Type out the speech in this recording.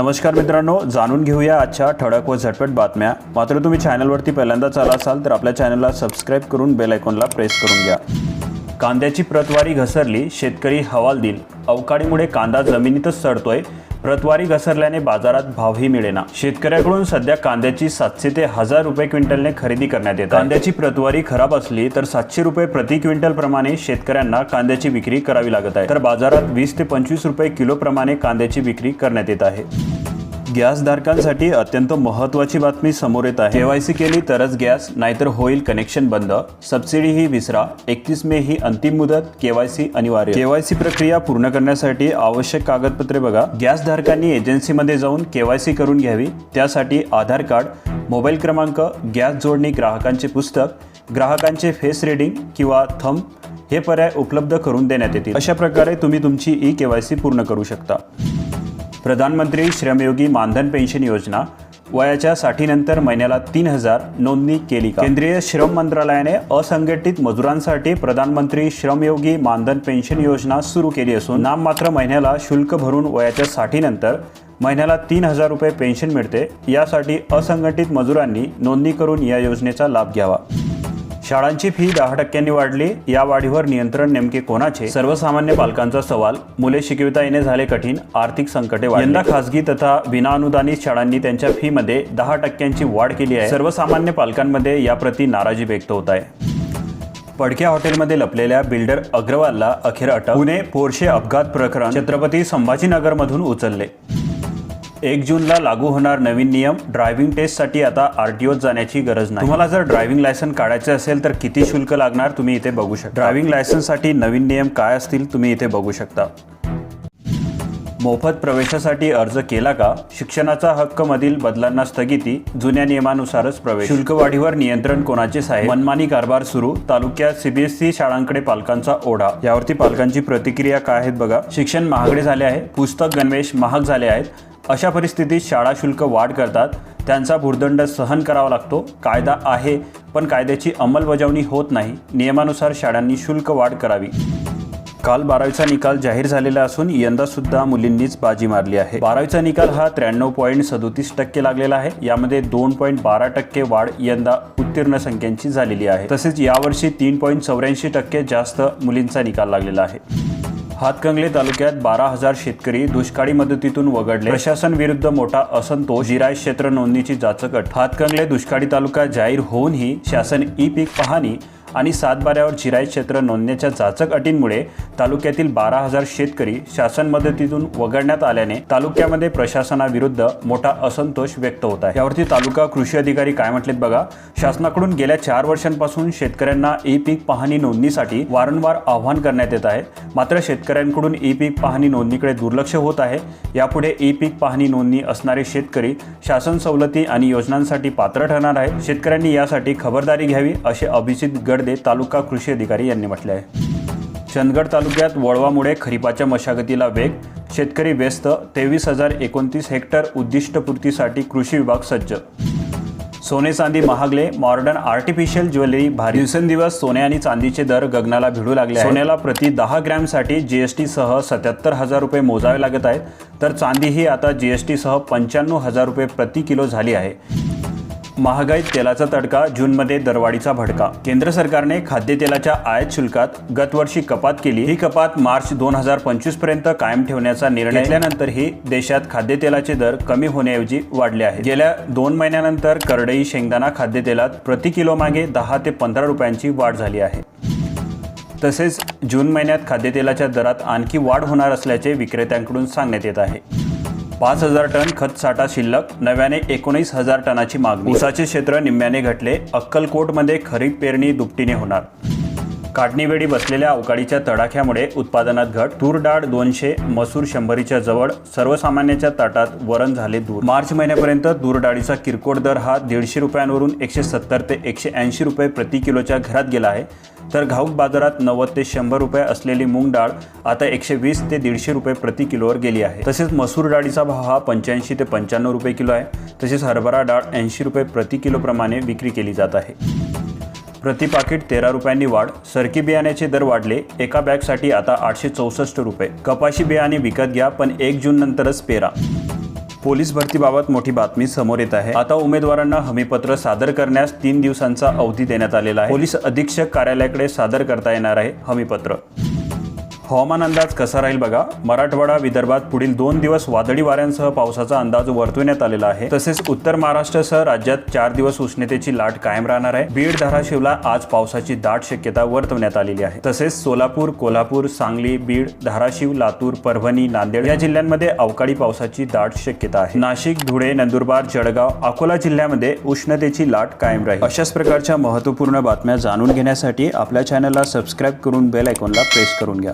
नमस्कार मित्रांनो जाणून घेऊया आजच्या ठळक व झटपट बातम्या. मात्र तुम्ही चॅनलवरती पहिल्यांदाच आला असाल तर आपल्या चॅनलला सबस्क्राईब करून बेल आयकॉनला प्रेस करून घ्या. कांद्याची प्रतवारी घसरली शेतकरी हवालदिल. अवकाळीमुळे कांदा जमिनीतच सडतोय. प्रतवारी घसरल्याने बाजारात भावही मिळेना. शेतकऱ्याकडून सध्या कांद्याची सातशे ते हजार रुपये क्विंटलने खरेदी करण्यात येते कांद्याची प्रतवारी खराब असली तर सातशे रुपये प्रति क्विंटल प्रमाणे शेतकऱ्यांना कांद्याची विक्री करावी लागत आहे. तर बाजारात वीस ते पंचवीस रुपये किलो प्रमाणे कांद्याची विक्री करण्यात येत आहे. गॅसधारकांसाठी अत्यंत महत्त्वाची बातमी समोर येत आहे. केवायसी केली तरच गॅस नाहीतर होईल कनेक्शन बंद. सबसिडी ही विसरा. एकतीस मे ही अंतिम मुदत. केवायसी अनिवार्य. केवायसी प्रक्रिया पूर्ण करण्यासाठी आवश्यक कागदपत्रे बघा. गॅसधारकांनी एजन्सीमध्ये जाऊन केवायसी करून घ्यावी. त्यासाठी आधार कार्ड मोबाईल क्रमांक गॅस जोडणी ग्राहकांचे पुस्तक ग्राहकांचे फेस रिडिंग किंवा थंब हे पर्याय उपलब्ध करून देण्यात येतील. अशा प्रकारे तुम्ही तुमची ई केवायसी पूर्ण करू शकता. प्रधानमंत्री श्रमयोगी मानधन पेन्शन योजना वयाच्या साठीनंतर महिन्याला तीन हजार नोंदणी केली का? केंद्रीय श्रम मंत्रालयाने असंघटित मजुरांसाठी प्रधानमंत्री श्रमयोगी मानधन पेन्शन योजना सुरू केली असून नाममात्र महिन्याला शुल्क भरून वयाच्या साठीनंतर महिन्याला तीन हजार रुपये पेन्शन मिळते. यासाठी असंघटित मजुरांनी नोंदणी करून या योजनेचा लाभ घ्यावा. शाळांची फी दहा टक्क्यांनी वाढली. या वाढीवर नियंत्रण नेमके कोणाचे? सर्वसामान्य पालकांचा सवाल. मुले शिकविता येणे झाले कठीण. आर्थिक संकटे यंदा खासगी तथा विनाअनुदानित शाळांनी त्यांच्या फी मध्ये दहा टक्क्यांची वाढ केली आहे. सर्वसामान्य पालकांमध्ये याप्रती नाराजी व्यक्त होत आहे. पडक्या हॉटेलमध्ये लपलेल्या बिल्डर अग्रवालला अखेर अटक. पुणे पोरशे अपघात प्रकरण. छत्रपती संभाजीनगरमधून उचलले. एक जूनला लागू होणार नवीन नियम. ड्रायव्हिंग टेस्टसाठी आता आर टी ओत जाण्याची गरज नाही. तुम्हाला जर ड्रायव्हिंग लायसन काढायचे असेल तर किती शुल्क लागणार तुम्ही इथे बघू शकता. ड्रायव्हिंग लायसन्ससाठी नवीन नियम काय असतील तुम्ही इथे बघू शकता. मोफत प्रवेशासाठी अर्ज केला का? शिक्षणाचा हक्क मधील बदलांना स्थगिती. जुन्या नियमानुसारच प्रवेश. शुल्क वाढीवर नियंत्रण कोणाचे साहेब? मनमानी कारभार सुरू. तालुक्यात सीबीएसई शाळांकडे पालकांचा ओढा. यावरती पालकांची प्रतिक्रिया काय आहेत बघा. शिक्षण महागडे झाले आहे. पुस्तक गणवेश महाग झाले आहेत. अशा परिस्थितीत शाळा शुल्क वाढ करतात. त्यांचा भुर्दंड सहन करावा लागतो. कायदा आहे पण कायद्याची अंमलबजावणी होत नाही. नियमानुसार शाळांनी शुल्क वाढ करावी. काल बारावीचा निकाल जाहीर झालेला असून यंदा सुद्धा मुलींनीच बाजी मारली आहे. बारावीचा निकाल हा त्र्याण्णव पॉईंट सदोतीस टक्के लागलेला आहे. यामध्ये दोन पॉईंट बारा टक्के वाढ यंदा उत्तीर्ण संख्यांची झालेली आहे. तसेच यावर्षी तीन पॉईंट चौऱ्याऐंशी टक्के जास्त मुलींचा निकाल लागलेला आहे. हातकंगले तालुक्यात बारा हजार शेतकरी दुष्काळी मदतीतून वगळले प्रशासन विरुद्ध मोठा असंतोष जिराय क्षेत्र नोंदणीची जाचकट. हातकंगले दुष्काळी तालुका जाहीर होऊनही शासन ई पीक पाहणी आणि सातबाऱ्यावर जिराय क्षेत्र नोंदण्याच्या जाचक अटींमुळे तालुक्यातील बारा हजार शेतकरी शासन मदतीतून वगळण्यात आल्याने तालुक्यामध्ये प्रशासनाविरुद्ध मोठा असंतोष व्यक्त होत आहे. यावरती तालुका कृषी अधिकारी काय म्हटलेत बघा शासनाकडून गेल्या चार वर्षांपासून शेतकऱ्यांना ई पीक पाहणी नोंदणीसाठी वारंवार आव्हान करण्यात येत आहे. मात्र शेतकऱ्यांकडून ई पीक पाहणी नोंदणीकडे दुर्लक्ष होत आहे. यापुढे ई पीक पाहणी नोंदणी असणारे शेतकरी शासन सवलती आणि योजनांसाठी पात्र ठरणार आहे शेतकऱ्यांनी यासाठी खबरदारी घ्यावी असे अभिजित गडदे तालुका कृषी अधिकारी यांनी म्हटले आहे चंदगड तालुक्यात वळवामुळे खरीपाच्या मशागतीला वेग शेतकरी व्यस्त तेवीस हजार एकोणतीस हेक्टर उद्दिष्टपूर्तीसाठी कृषी विभाग सज्ज. सोने चांदी महागले मॉडर्न आर्टिफिशियल ज्वेलरी भारी. दिवसेंदिवस सोने आणि चांदीचे दर गगनाला भिडू लागले आहेत. सोन्याला प्रति दहा ग्रॅमसाठी जीएसटी सह सत्याहत्तर हजार रुपये मोजावे लागत आहेत. तर चांदी ही आता जीएसटी सह पंच्याण्णव हजार रुपये प्रति किलो झाली आहे. महागाईत तेलाचा तडका जूनमध्ये दरवाढीचा भडका. केंद्र सरकारने खाद्यतेलाच्या आयात शुल्कात गतवर्षी कपात केली. ही कपात मार्च दोन हजार पंचवीसपर्यंत कायम ठेवण्याचा निर्णय घेतल्यानंतरही देशात खाद्यतेलाचे दर कमी होण्याऐवजी वाढले आहेत. गेल्या दोन महिन्यानंतर करडई शेंगदाणा खाद्यतेलात प्रति किलो मागे दहा ते पंधरा रुपयांची वाढ झाली आहे. तसेच जून महिन्यात खाद्यतेलाच्या दरात आणखी वाढ होणार असल्याचे विक्रेत्यांकडून सांगण्यात येत आहे. पाच हजार टन खत साठा शिल्लक नव्याने एकोणीस हजार टनाची मागणी. ऊसाचे क्षेत्र निम्म्याने घटले. अक्कलकोटमध्ये खरीप पेरणी दुपटीने होणार. काढणीवेळी बसलेल्या अवकाळीच्या तडाख्यामुळे उत्पादनात घट. तूर डाळ दोनशे मसूर शंभरीच्या जवळ. सर्वसामान्याच्या ताटात वरण झाले दूर मार्च महिन्यापर्यंत तूर डाळीचा किरकोळ दर हा दीडशे रुपयांवरून एकशे सत्तर ते एकशे ऐंशी रुपये प्रति किलोच्या घरात गेला आहे. तर घाऊक बाजारात नव्वद ते शंभर रुपये असलेली मूग डाळ आता एकशे वीस ते दीडशे रुपये प्रति किलोवर गेली आहे. तसेच मसूर डाळीचा भाव हा पंच्याऐंशी ते पंच्याण्णव रुपये किलो आहे. तसेच हरभरा डाळ ऐंशी रुपये प्रति किलोप्रमाणे विक्री केली जात आहे. प्रति पाकिट तेरा रुपयांनी वाढ सरकी बियाण्याचे दर वाढले एका बॅगसाठी आता आठशे चौसष्ट रुपये. कपाशी बियाणे विकत घ्या पण एक जून नंतरच पेरा. पोलीस भरतीबाबत मोठी बातमी समोर येत आहे. आता उमेदवारांना हमीपत्र सादर करण्यास तीन दिवसांचा अवधी देण्यात आलेला आहे. पोलीस अधीक्षक कार्यालयाकडे सादर करता येणार आहे हमीपत्र. हवामान अंदाज कसा राहील बघा. मराठवाडा विदर्भात पुढील दोन दिवस वादळी वाऱ्यांसह पावसाचा अंदाज वर्तवण्यात आलेला आहे. तसेच उत्तर महाराष्ट्रासह राज्यात चार दिवस उष्णतेची लाट कायम राहणार आहे. बीड धाराशिवला आज पावसाची दाट शक्यता वर्तवण्यात आलेली आहे. तसेच सोलापूर कोल्हापूर सांगली बीड धाराशिव लातूर परभणी नांदेड या जिल्ह्यांमध्ये अवकाळी पावसाची दाट शक्यता आहे. नाशिक धुळे नंदुरबार जळगाव अकोला जिल्ह्यामध्ये उष्णतेची लाट कायम राहील. अशाच प्रकारच्या महत्त्वपूर्ण बातम्या जाणून घेण्यासाठी आपल्या चॅनलला सबस्क्राईब करून बेल आयकॉनला प्रेस करून घ्या.